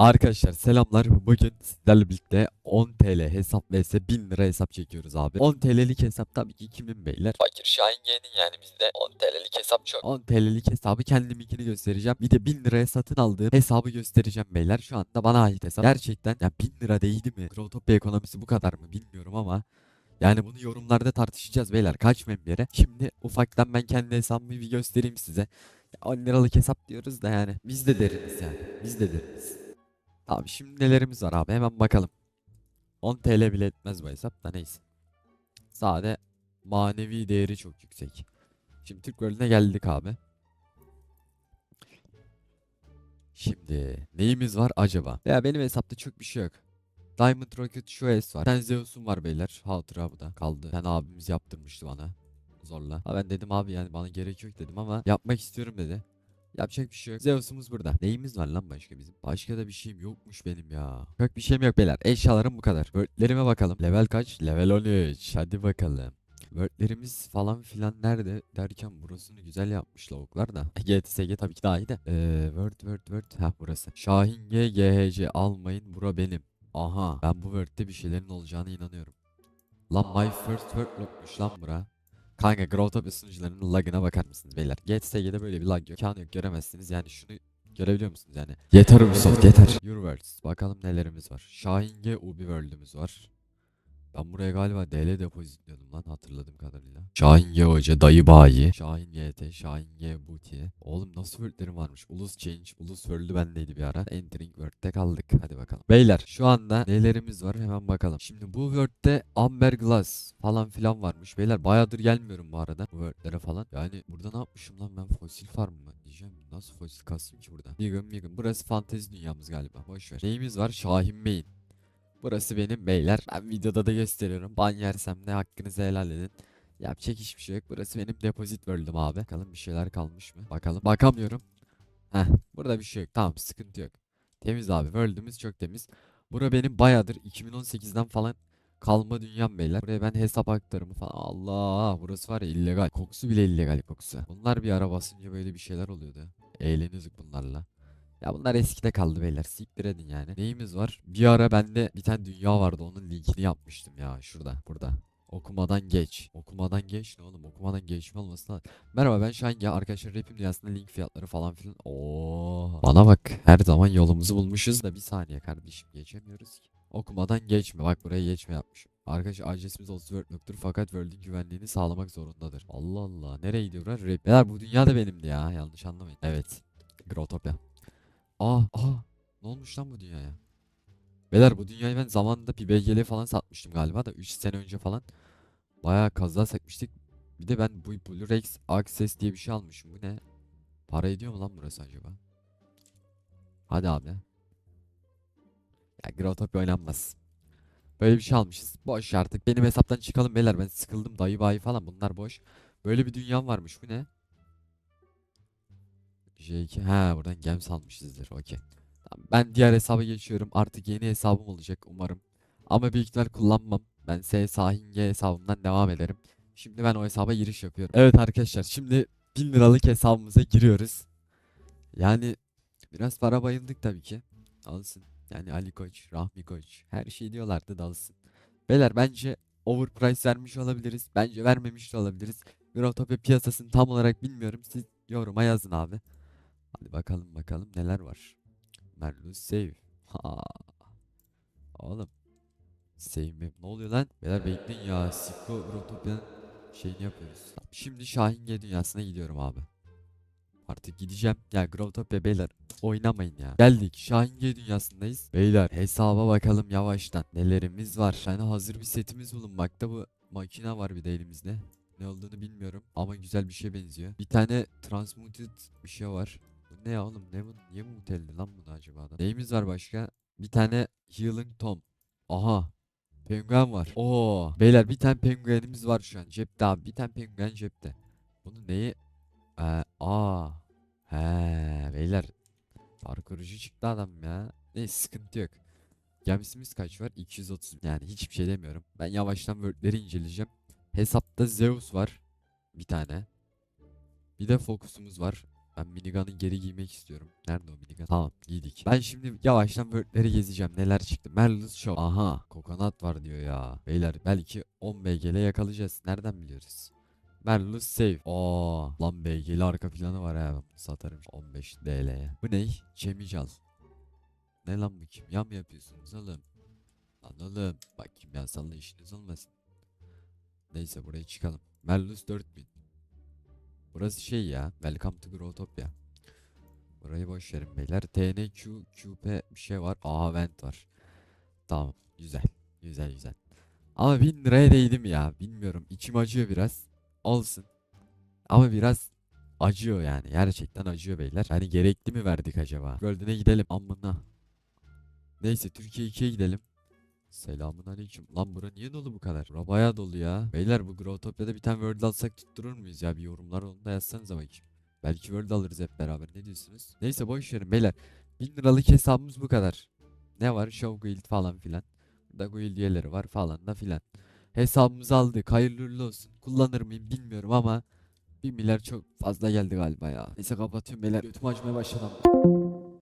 Arkadaşlar selamlar. Bugün sizlerle birlikte 10 TL hesap vs 1000 lira hesap çekiyoruz abi. 10 TL'lik hesap tabii ki kimin beyler? Fakir Şahin G'nin yani bizde 10 TL'lik hesap çok. 10 TL'lik hesabı kendiminkini göstereceğim. Bir de 1000 liraya satın aldığım hesabı göstereceğim beyler. Şu anda bana ait hesap. Gerçekten ya 1000 lira değdi mi? Growtopia ekonomisi bu kadar mı bilmiyorum ama yani bunu yorumlarda tartışacağız beyler. Kaçmayın bir yere. Şimdi ufaktan ben kendi hesabımı bir göstereyim size. Ya 10 liralık hesap diyoruz da yani. Biz de deriniz yani. Biz de deriniz. Abi şimdi nelerimiz var abi hemen bakalım. 10 TL bile etmez bu hesap da neyse. Sade manevi değeri çok yüksek. Şimdi Türk World'üne geldik abi. Şimdi neyimiz var acaba? Ya benim hesapta çok bir şey yok. Diamond Rocket şu S var. Ben Zeus'um var beyler. Hatıra bu da kaldı. Ben abimiz yaptırmıştı bana. Zorla. Ha ben dedim abi yani bana gerek yok dedim ama yapmak istiyorum dedi. Yapacak bir şey yok. Zeus'umuz burada. Neyimiz var lan başka bizim? Başka da bir şeyim yokmuş benim ya. Yok bir şeyim yok beyler. Eşyalarım bu kadar. Word'lerime bakalım. Level kaç? Level 13. Hadi bakalım. Word'lerimiz falan filan nerede derken burasını güzel yapmış lavuklar da. GTSG tabii ki daha iyi de. Ee, word word word. Ha burası. Şahin G GHC almayın bura benim. Aha ben bu word'de bir şeylerin olacağına inanıyorum. Lan my first word lookmuş lan bura. Kanka Growtopia sunucularının lagına bakar mısınız beyler? GTSG'de böyle bir lag yok. Kanka yok göremezsiniz yani şunu görebiliyor musunuz yani? Yeter Ubisoft yeter. Euroworlds bakalım nelerimiz var. Şahin G Ubi World'ümüz var. Ben buraya galiba DL depozitliyordum lan hatırladığım kadarıyla. Şahin G Hoca, Dayı Bayi, Şahin YT, Şahin G Booty. Oğlum nasıl worldlerim varmış? Ulus Change, Ulus World'ü bendeydi bir ara. Entering World'de kaldık. Hadi bakalım. Beyler şu anda nelerimiz var hemen bakalım. Şimdi bu World'de Amber Glass falan filan varmış. Beyler bayağıdır gelmiyorum bu arada. Bu World'lere falan. Yani burada ne yapmışım lan ben fosil farm mı diyeceğim. Nasıl fosil kasayım ki burada? Migun Migun. Burası fantezi dünyamız galiba. Boş ver. Neyimiz var? Şahin Main. Burası benim beyler. Ben videoda da gösteriyorum. Ban yersem de hakkınızı helal edin. Yapacak hiçbir şey yok. Burası benim depozit world'üm abi. Bakalım bir şeyler kalmış mı? Bakalım. Bakamıyorum. Heh. Burada bir şey yok. Tamam sıkıntı yok. Temiz abi. World'ümüz çok temiz. Bura benim bayağıdır 2018'den falan kalma dünyam beyler. Buraya ben hesap aktarımı falan. Allah burası var ya illegal. Kokusu bile illegal kokusu. Bunlar bir ara basınca böyle bir şeyler oluyordu. Eğleniyorduk bunlarla. Ya bunlar eskide kaldı beyler. Siktir edin yani. Neyimiz var? Bir ara bende bir tane dünya vardı. Onun linkini yapmıştım ya. Şurada. Burada. Okumadan geç. Okumadan geç ne oğlum? Okumadan geçme olmasın lan. Merhaba ben Şahin ya. Arkadaşlar rapim dünyasında link fiyatları falan filan. Oo. Bana bak. Her zaman yolumuzu bulmuşuz da bir saniye kardeşim. Geçemiyoruz ki. Okumadan geçme. Bak buraya geçme yapmışım. Arkadaş adresimiz olsun Word yoktur fakat World'ün güvenliğini sağlamak zorundadır. Allah Allah. Nereye gidiyor lan? Rap. Beyler bu dünya da benimdi ya. Yanlış anlamayın. Evet. Grotopia. Aa, aa. Ne olmuş lan bu dünyaya? Beyler bu dünyayı ben zamanında bir BGL falan satmıştım galiba da 3 sene önce falan. Bayağı kaza sekmiştik. Bir de ben bu Blu-ray Access diye bir şey almışım. Bu ne? Para ediyor mu lan burası acaba? Hadi abi. Ya Growtopia oynanmaz. Böyle bir şey almışız. Boş artık. Benim hesaptan çıkalım beyler. Ben sıkıldım. Dayı bayi falan bunlar boş. Böyle bir dünyam varmış. Bu ne? J2. Ha buradan gems almışızdır. Okey. Tamam, ben diğer hesaba geçiyorum. Artık yeni hesabım olacak umarım. Ama büyük ihtimal kullanmam. Ben S Sahin G hesabımdan devam ederim. Şimdi ben o hesaba giriş yapıyorum. Evet arkadaşlar şimdi 1000 liralık hesabımıza giriyoruz. Yani biraz para bayıldık tabii ki. Alsın. Yani Ali Koç, Rahmi Koç her şey diyorlardı da alsın. Beyler bence overprice vermiş olabiliriz. Bence vermemiş de olabiliriz. Growtopia piyasasını tam olarak bilmiyorum. Siz yoruma yazın abi. Hadi bakalım bakalım neler var. Merlus save. Ha. Oğlum. Save mi? Ne oluyor lan? Beyler bekleyin ya. Sipko Rotopia'nın şeyini yapıyoruz. Şimdi Şahin G dünyasına gidiyorum abi. Artık gideceğim. Ya Growtopia beyler oynamayın ya. Geldik Şahin G dünyasındayız. Beyler hesaba bakalım yavaştan. Nelerimiz var. Yani hazır bir setimiz bulunmakta. Bu makine var bir de elimizde. Ne olduğunu bilmiyorum ama güzel bir şeye benziyor. Bir tane transmuted bir şey var. Bu ne oğlum? Ne bu? Niye mutelli lan bunu acaba da? Neyimiz var başka? Bir tane healing tom. Aha. Penguen var. Oo. Beyler bir tane penguenimiz var şu an cepte abi. Bir tane penguen cepte. Bunu neyi? Ee, aa. He beyler. Parkurcu çıktı adam ya. Neyse sıkıntı yok. Gemisimiz kaç var? 230. Yani hiçbir şey demiyorum. Ben yavaştan wordleri inceleyeceğim. Hesapta Zeus var. Bir tane. Bir de Focus'umuz var. Ben minigun'ı geri giymek istiyorum. Nerede o minigun? Tamam giydik. Ben şimdi yavaştan wordleri gezeceğim. Neler çıktı? Merlin's Shop. Aha kokonat var diyor ya. Beyler belki 10 BG'le yakalayacağız. Nereden biliyoruz? Merlin's Save. Oo, lan BG'li arka planı var ha. Satarım 15 DL'ye. Bu ne? Cemical. Ne lan bu kimya mı yapıyorsunuz oğlum? Lan. Bak kimyasalla işiniz olmasın. Neyse buraya çıkalım. Merlus 4000. Burası şey ya. Welcome to Growtopia. Burayı boş verin beyler. TNQ, QP bir şey var. Aha vent var. Tamam. Güzel. Güzel güzel. Ama 1000 liraya değdim ya. Bilmiyorum. içim acıyor biraz. Olsun. Ama biraz acıyor yani. Gerçekten acıyor beyler. Yani gerekli mi verdik acaba? Golden'e gidelim. Amına. Neyse Türkiye 2'ye gidelim. Selamun aleyküm. Lan bura niye dolu bu kadar? Bura bayağı dolu ya. Beyler bu Growtopia'da bir tane World alsak tutturur muyuz ya? Bir yorumlar onu da yazsanıza bakayım. Belki World alırız hep beraber. Ne diyorsunuz? Neyse boş verin beyler. 1000 liralık hesabımız bu kadar. Ne var? Show Guild falan filan. Burada guild üyeleri var falan da filan. Hesabımızı aldık. Hayırlı olsun. Kullanır mıyım bilmiyorum ama 1 milyar çok fazla geldi galiba ya. Neyse kapatıyorum beyler. Götümü açmaya başladım.